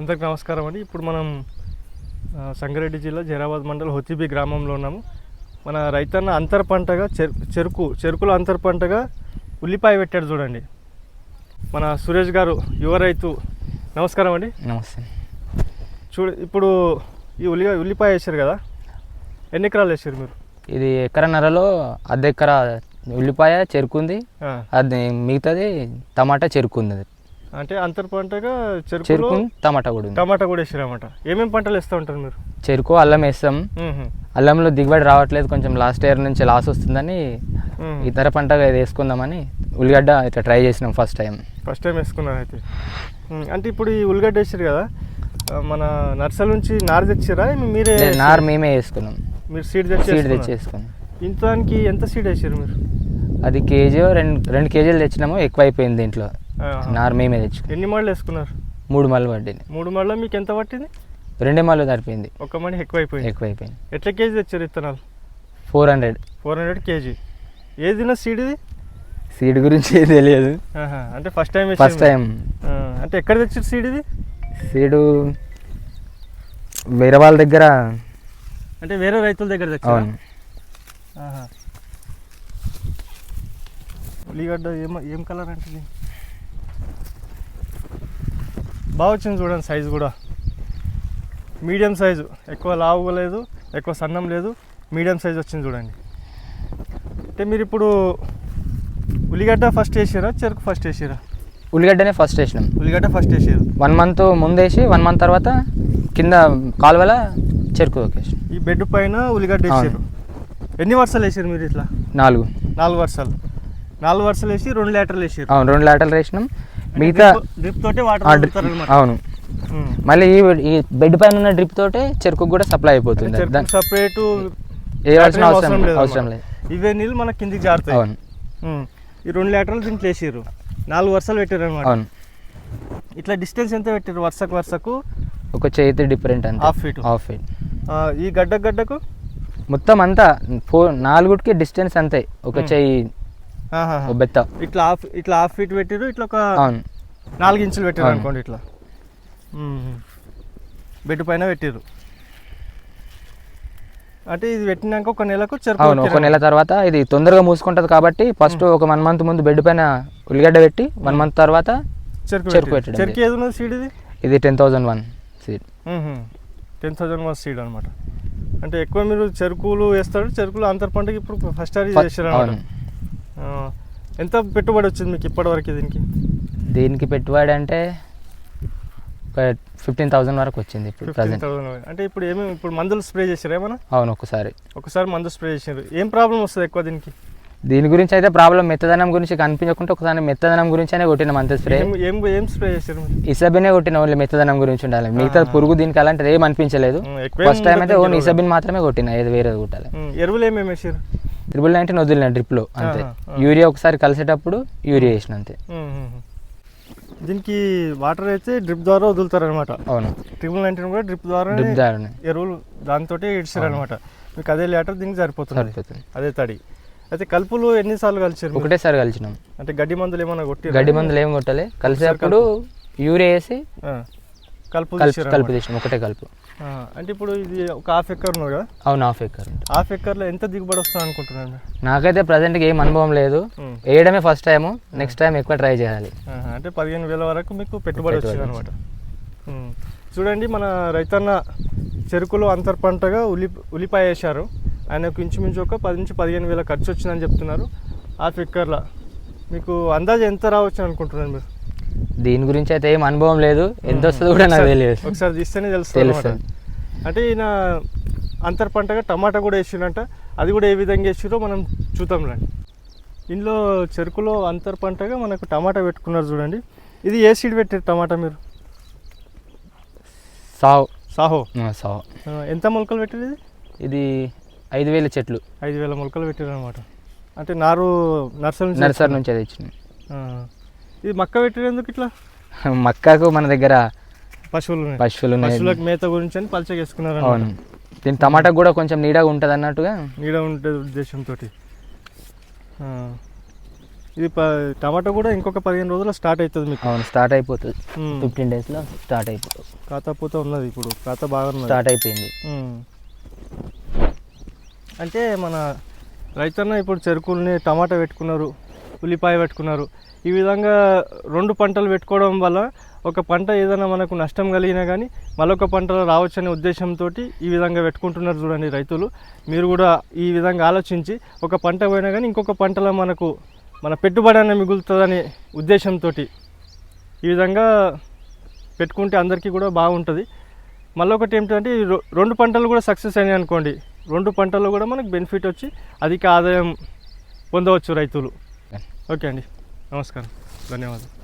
అందరికి నమస్కారం అండి. ఇప్పుడు మనం సంగారెడ్డి జిల్లా జైరాబాద్ మండలం హొతిబి గ్రామంలో ఉన్నాము. మన రైతన్న అంతర పంటగా చెరు చెరుకు చెరుకులో అంతర పంటగా ఉల్లిపాయ పెట్టాడు చూడండి. మన సురేష్ గారు యువ రైతు నమస్కారం అండి. నమస్తే. చూడ ఇప్పుడు ఈ ఉల్లి ఉల్లిపాయ వేసారు కదా? ఎన్ని ఎకరాలు వేసారు మీరు? ఇది ఎకరన్నరలో అర్ధ ఎకర ఉల్లిపాయ చెరుకుంది. అది మిగతాది టమాటా చెరుకుంది. అది అంటే అంతర పంటగా చెరుకు టమాటా కూడా టమాటా కూడా వేసారన్నమాట. ఏమేమి పంటలు వేస్తూ ఉంటారు మీరు? చెరుకు అల్లం వేస్తాం. అల్లంలో దిగుబడి రావట్లేదు. కొంచెం లాస్ట్ ఇయర్ నుంచి లాస్ వస్తుందని. ఇతర పంటగా ఇది వేసుకుందామని ఉల్లిగడ్డ ఇట్లా ట్రై చేసినాం ఫస్ట్ టైం ఫస్ట్ టైం వేసుకున్నారు అయితే. అంటే ఇప్పుడు ఈ ఉల్లిగడ్డ వేసారు కదా మన నర్సరీ నుంచి నారు తెచ్చిరా? మీరే నారు మేమే వేసుకున్నాం. మీరు సీడ్ తెచ్చి సీడ్? తెచ్చి వేసుకున్నాం ఇంతానికి ఎంత సీడ్ వేసారు మీరు? అది కేజీ రెండు రెండు కేజీలు తెచ్చినాము ఎక్కువ అయిపోయింది దీంట్లో. నారు మేమే తెచ్చుకున్నాం ఎన్ని మళ్ళు వేసుకున్నారు? మూడు మళ్ళీ పడ్డింది మూడు మళ్ళీ మీకు ఎంత పట్టింది? రెండే మళ్ళీ సరిపోయింది. ఒక మణి ఎక్కువైపోయింది. ఎక్కువ అయిపోయింది ఎట్లా కేజీ తెచ్చారు విత్తనాలు four hundred. Four hundred kg. ఏది సీడ్ ఇది? సీడ్ గురించి తెలియదు. అంటే ఫస్ట్ టైం ఫస్ట్ టైం అంటే ఎక్కడ తెచ్చారు సీడ్ ఇది? సీడు వేరే వాళ్ళ దగ్గర. అంటే వేరే రైతుల దగ్గర తెచ్చారు? ఉల్లిగడ్డ ఏం ఏం కలర్ అంటే బాగా వచ్చింది చూడండి సైజు కూడా. మీడియం సైజు ఎక్కువ లావు లేదు ఎక్కువ సన్నం లేదు మీడియం సైజు వచ్చింది చూడండి. అంటే మీరు ఇప్పుడు ఉల్లిగడ్డ ఫస్ట్ వేసారా చెరుకు ఫస్ట్ వేసారా? ఉల్లిగడ్డనే ఫస్ట్ వేసినాం. ఉల్లిగడ్డ ఫస్ట్ వేసారు. వన్ మంత్ ముందేసి వన్ మంత్ తర్వాత కింద కాలువల చెరుకు వేసాం ఈ బెడ్ పైన ఉల్లిగడ్డ వేసారు. ఎన్ని వర్షాలు వేసారు మీరు ఇట్లా? నాలుగు. నాలుగు వర్షాలు నాలుగు వర్షాలు వేసి రెండు లీటర్లు వేసారు. అవును రెండు లాటలు వేసినాం. మిగతా డ్రిప్ తోటే వాటర్ అవును. మళ్ళీ ఈ బెడ్ పైన ఉన్న డ్రిప్ తోటే చెరుకు కూడా సప్లై అయిపోతుంది. సపరేట్ వేయాల్సిన అవసరం అవసరం లేదు ఇవే నీళ్ళు మనకి కిందికి జారుతాయి. అవును. ఈ రెండు లీటర్లు దీంట్లో వేసారు నాలుగు వర్షాలు పెట్టారు అనమాట అవును. ఇట్లా డిస్టెన్స్ ఎంత పెట్టారు వరుసకు వరుసకు? ఒక చేతి డిఫరెంట్ అంతే. హాఫ్ ఫీట్ హాఫ్ ఫీట్ ఈ గడ్డ గడ్డకు? మొత్తం అంతా ఫోర్ నాలుగుకి డిస్టెన్స్ అంతే. ఒక. చెయ్యి బెత్త. ఇట్లా హాఫ్ ఇట్లా హాఫ్ ఫీట్ పెట్టారు ఇట్లా ఒక నాలుగు ఇంచులు పెట్టారు. అనుకోండి ఇట్లా. బెడ్ పైన పెట్టారు అంటే ఇది పెట్టినాక ఒక నెలకు అవును ఒక. నెల తర్వాత ఇది తొందరగా మూసుకుంటది కాబట్టి ఫస్ట్ ఒక వన్ మంత్ ముందు బెడ్ పైన ఉల్లిగడ్డ పెట్టి వన్ మంత్ తర్వాత చెరుకు చెరుకు. పెట్టడం. చెరుకు ఏది ఉన్నది సీడ్ ఇది? ఇది ten thousand one seed ten thousand one seed అనమాట అంటే ఎక్కువ మీరు చెరుకులు వేస్తారు చెరుకులు అంతర్ పంటకి ఇప్పుడు ఫస్ట్ అది చేశారు ఎంత పెట్టుబడి వచ్చింది మీకు ఇప్పటివరకు దీనికి? దీనికి పెట్టుబడి అంటే ఒక ఫిఫ్టీన్ థౌజండ్ వరకు వచ్చింది ఇప్పుడు ఫిఫ్టీన్ ప్రజెంట్ థౌసండ్ అంటే ఇప్పుడు ఏమేమి ఇప్పుడు మందులు స్ప్రే చేశారు ఏమన్నా? అవును ఒకసారి. ఒకసారి మందు స్ప్రే చేశారు ఏం ప్రాబ్లం వస్తుంది ఎక్కువ దీనికి? దీని గురించి అయితే ప్రాబ్లం మెత్తదనం గురించి కనిపించకుండా ఒకసారి మెత్తదనం గురించి అనే కొట్టిన అంతే స్ప్రే. ఏం ఏం స్ప్రే చేశారు? ఇసబినే కొట్టిన ఓన్లీ మెత్తదనం గురించి ఉండాలి. మిగతా. పురుగు దీనికి అలాంటిది ఏం అనిపించలేదు. ఫస్ట్ టైం అయితే ఓన్లీ ఇసబిన్ మాత్రమే కొట్టిన ఏది వేరేది కొట్టాలి. ఎరువులు ఏమేమి వేసారు త్రిబుల్ నైన్టీన్ వదిలిన డ్రిప్లో అంతే. యూరియా ఒకసారి కలిసేటప్పుడు యూరియా వేసిన అంతే. దీనికి వాటర్ అయితే డ్రిప్ ద్వారా వదులుతారు అనమాట అవును. ట్రిపుల్ నైన్టీన్ కూడా డ్రిప్ ద్వారా డ్రిప్ దారిని ఎరువులు దాంతో ఇడిచారు అనమాట మీకు అదే లీటర్ దీనికి సరిపోతుంది. అదే తడి. అయితే కలుపులు ఎన్నిసార్లు కలిచారు? ఒకటేసారి కలిసినాం. అంటే గడ్డి మందులు ఏమైనా కొట్టి గడ్డి మందులు ఏం కొట్టాలి. కలిసేటప్పుడు యూరియా వేసి కలుపు కలుపు. తీసినాం ఒకటే కలుపు. అంటే ఇప్పుడు ఇది ఒక హాఫ్ ఎకర్ ఉన్నారు కదా? అవును హాఫ్ ఎకర్ హాఫ్ ఎకర్లో ఎంత దిగుబడి వస్తుంది అనుకుంటున్నాను? నాకైతే ప్రజెంట్గా ఏం అనుభవం లేదు. వేయడమే ఫస్ట్ టైము నెక్స్ట్ టైం ఎక్కువ ట్రై చేయాలి. అంటే పదిహేను వేల వరకు మీకు పెట్టుబడి పెట్టుబడి వచ్చింది అనమాట చూడండి మన రైతన్న చెరుకులో అంతర్ పంటగా ఉల్లి ఉల్లిపాయ వేశారు. ఆయనకు ఇంచుమించు ఒక పది నుంచి పదిహేను వేల ఖర్చు వచ్చిందని చెప్తున్నారు. హాఫ్ ఎకర్లో. మీకు అందాజు ఎంత రావచ్చు అనుకుంటున్నాను మీరు? దీని గురించి అయితే ఏం అనుభవం లేదు. ఎంత వస్తుందో కూడా నాకు తెలియదు. ఒకసారి తీస్తేనే తెలుస్తుంది. అంటే ఈయన అంతర్ పంటగా టమాటా కూడా వేసిండంట. అది కూడా ఏ విధంగా వేసిరో మనం చూద్దాం రండి. ఇందులో చెరుకులో అంతర్ పంటగా మనకు టమాటా పెట్టుకున్నారు చూడండి. ఇది ఏ సీడ్ పెట్టారు టమాటా మీరు? సాహో. సావు ఆ, ఎంత మొలకలు పెట్టారు ఇది? ఇది ఐదు వేల చెట్లు. ఐదు వేల మొలకలు పెట్టారు అనమాట అంటే నారు నర్సరీ నర్సరీ నుంచి అది ఇచ్చినాయి ఆ. ఇది మక్క పెట్టారు ఎందుకు ఇట్లా? మక్కాకు మన దగ్గర పశువులు. పశువులు. పశువులకు మేత గురించి అని పలచగా వేసుకున్నారు అవును. దీని టమాటా కూడా కొంచెం నీడగా ఉంటుంది అన్నట్టుగా? నీడ ఉంటే ఉద్దేశంతో ఇది టమాటా కూడా ఇంకొక పదిహేను రోజుల్లో స్టార్ట్ అవుతుంది మీకు. అవును స్టార్ట్ అయిపోతుంది. ఫిఫ్టీన్ డేస్లో స్టార్ట్ అయిపోతుంది. ఖాతా పూత ఉన్నది ఇప్పుడు. ఖాతా బాగా స్టార్ట్ అయిపోయింది. అంటే మన రైతన్న ఇప్పుడు చెరుకుల్ని టమాటా పెట్టుకున్నారు ఉల్లిపాయ పెట్టుకున్నారు. ఈ విధంగా రెండు పంటలు పెట్టుకోవడం వల్ల ఒక పంట ఏదైనా మనకు నష్టం కలిగినా కానీ మరొక పంటలో రావచ్చనే ఉద్దేశంతో ఈ విధంగా పెట్టుకుంటున్నారు చూడండి రైతులు. మీరు కూడా ఈ విధంగా ఆలోచించి ఒక పంట పోయినా కానీ ఇంకొక పంటలో మనకు మన పెట్టుబడి అనేది మిగులుతుందనే ఉద్దేశంతో ఈ విధంగా పెట్టుకుంటే అందరికీ కూడా బాగుంటుంది. మళ్ళీ ఒకటి ఏంటంటే ఈ రెండు పంటలు కూడా సక్సెస్ అయినాయి అనుకోండి. రెండు పంటల్లో కూడా మనకు బెనిఫిట్ వచ్చి అధిక ఆదాయం పొందవచ్చు రైతులు. ఓకే అండి. నమస్కారం ధన్యవాదాలు